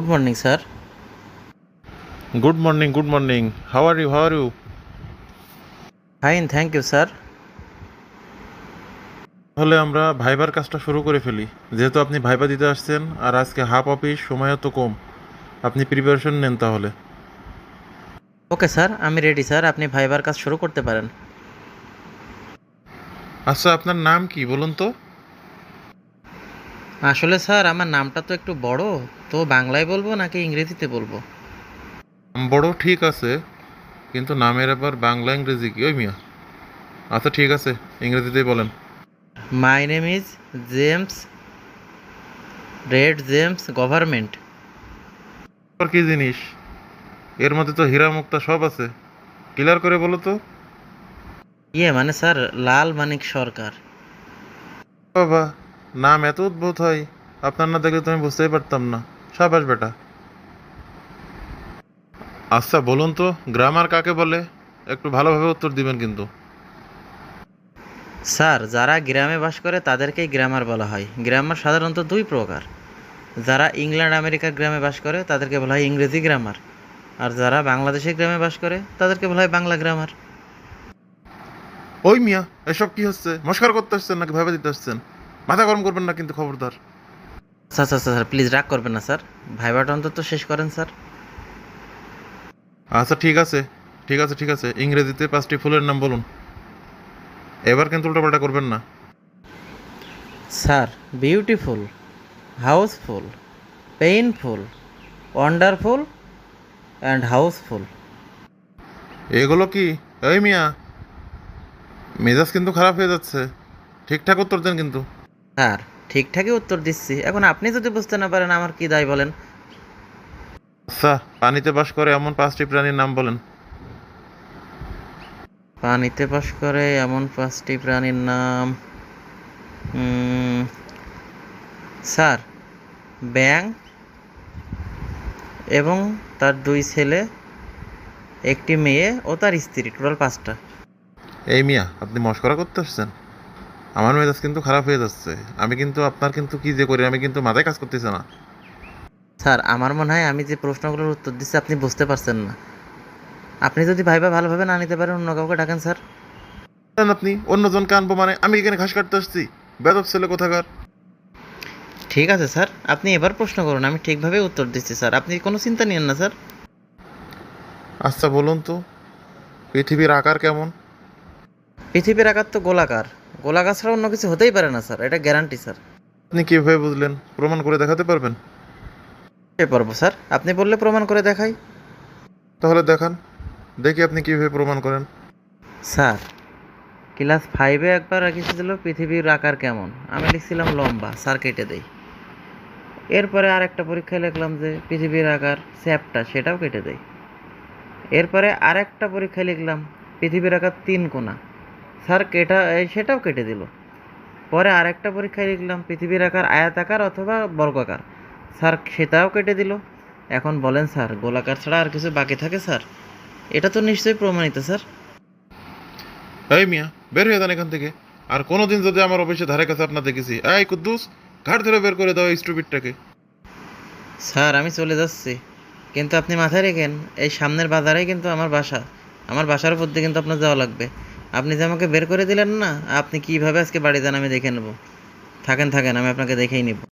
Good morning, sir. Good morning, good morning. How are you? How are you? Fine, thank you, sir. তাহলে আমরা ভাইবার কাজটা শুরু করে ফেলি যেহেতু আপনি ভাইবা দিতে আসছেন আর আজকে হাফ অফিস সময়ও তো কম আপনি প্রিপারেশন নেন তাহলে ওকে স্যার আমি রেডি স্যার আপনি ভাইবার কাজ শুরু করতে পারেন আচ্ছা আপনার নাম কি বলুন তো আসলে স্যার আমার নামটা তো একটু বড় তো বাংলায় বলব নাকি ইংরেজিতে বলব? নাম বড় ঠিক আছে কিন্তু নামের আবার বাংলা ইংরেজি কি? ওই মিয়া। আচ্ছা ঠিক আছে ইংরেজিতেই বলেন। My name is James red James government কি জিনিস? এর মধ্যে তো হীরা মুক্তা সব আছে। ক্লিয়ার করে বলো তো। ইয়ে মানে স্যার লাল মানিক সরকার। বাবা নাম এত উদ্ভূত হয়। আপনার না দেখলে তো আমি বুঝতেই পারতাম না। সাবাস বেটা আচ্ছা বলুন তো গ্রামার কাকে বলে? একটু ভালোভাবে উত্তর দিবেন কিন্তু। স্যার যারা গ্রামে বাস করে তাদেরকেই গ্রামার বলা হয়। গ্রামার সাধারণত দুই প্রকার। যারা ইংল্যান্ড আমেরিকার গ্রামে বাস করে তাদেরকে বলা হয় ইংরেজি গ্রামার আর যারা বাংলাদেশের গ্রামে বাস করে তাদেরকে বলা হয় বাংলা গ্রামার ওই মিয়া এসব কি হচ্ছে? মস্কার করতে আসছেন নাকি ভেবে দিতে আসছেন? মাথা গরম করবেন না কিন্তু খবরদার। আচ্ছা আচ্ছা, স্যার প্লিজ রাগ করবেন না স্যার। ভাইবাটা অন্তত শেষ করেন স্যার। আচ্ছা ঠিক আছে ঠিক আছে ঠিক আছে। ইংরেজিতে পাঁচটি ফুলের নাম বলুন। এবার কিন্তু উল্টাপাল্টা করবেন না। Sir beautiful houseful painful wonderful and houseful এগুলো কি? এই মিয়া মেজাজ কিন্তু খারাপ হয়ে যাচ্ছে। ঠিকঠাক উত্তর দেন কিন্তু। স্যার ঠিকঠাকই উত্তর দিচ্ছি। এখন আপনি যদি বুঝতে না পারেন আমার কি দায় বলেন? আচ্ছা পানিতে বাস করে এমন পাঁচটি প্রাণীর নাম বলেন। পানিতে বাস করে এমন পাঁচটি প্রাণীর নাম স্যার ব্যাং এবং তার দুই ছেলে একটি মেয়ে ও তার স্ত্রী। টোটাল পাঁচটা। এই মিয়া আপনি মস্করা করতে আসছেন? আমার মেজাজ কিন্তু খারাপ হয়ে যাচ্ছে। আমি কিন্তু আপনার কিন্তু কি যে করি আমি কিন্তু মাথায় কাজ করতেছে না। স্যার আমার মনে হয় আমি যে প্রশ্নগুলোর উত্তর দিচ্ছি আপনি বুঝতে পারছেন না। আপনি যদি ভাইবা ভালোভাবে না নিতে পারেন অন্য কাউকে ডাকেন স্যার। আপনি অন্যজনকে আনব মানে আমি এখানে ঘাস কাটতে আসছি? বেদব ছেলে কোথাকার? ঠিক আছে স্যার। আপনি এবার প্রশ্ন করুন আমি ঠিকভাবে উত্তর দিচ্ছি স্যার। আপনি কোনো চিন্তা নিয়েন না স্যার। আচ্ছা বলুন তো পৃথিবীর আকার কেমন? পৃথিবীর আকার তো গোলাকার। গোলাকার ছাড়া অন্য কিছু হতেই পারে না স্যার। এটা গ্যারান্টি স্যার। আপনি কীভাবে বুঝলেন? প্রমাণ করে দেখাতে পারবেন? পারব স্যার? আপনি বললে প্রমাণ করে দেখাই। তাহলে দেখান। দেখি আপনি কীভাবে প্রমাণ করেন। স্যার ক্লাস ফাইভে একবার রেখেছিল পৃথিবীর আকার কেমন? আমি লিখছিলাম লম্বা স্যার কেটে দেই। এরপরে আর একটা পরীক্ষায় লিখলাম যে পৃথিবীর আকার স্যাপটা সেটাও কেটে দেই। এরপরে আর একটা পরীক্ষায় লিখলাম পৃথিবীর আকার তিন কোনা স্যার কেটা সেটাও কেটে দিল। পরে আরেকটা পরীক্ষায় লিখলাম পৃথিবীর আকার আয়াতাকার অথবা বর্গাকার স্যার সেটাও কেটে দিল। এখন বলেন স্যার গোলাকার ছাড়া আর কিছু বাকি থাকে স্যার? এটা তো নিশ্চয়ই প্রমাণিত স্যার। এই মিয়া বের হয়ে যান এখান থেকে। আর কোনোদিন যদি আমার অফিসে ধারে কাছে আপনার দেখেছি এই কুদ্দুস ঘাট ধরে বের করে দাও এই স্টুপিডটাকে স্যার আমি চলে যাচ্ছি। কিন্তু আপনি মাথায় রেখেন এই সামনের বাজারেই কিন্তু আমার বাসা। আমার বাসার উপর দিয়ে কিন্তু আপনার যাওয়া লাগবে। আপনি যে আমাকে বের করে দিলেন না, আপনি কীভাবে আজকে বাড়ি যান আমি দেখে নেব। থাকেন থাকেন, আমি আপনাকে দেখেই নিব।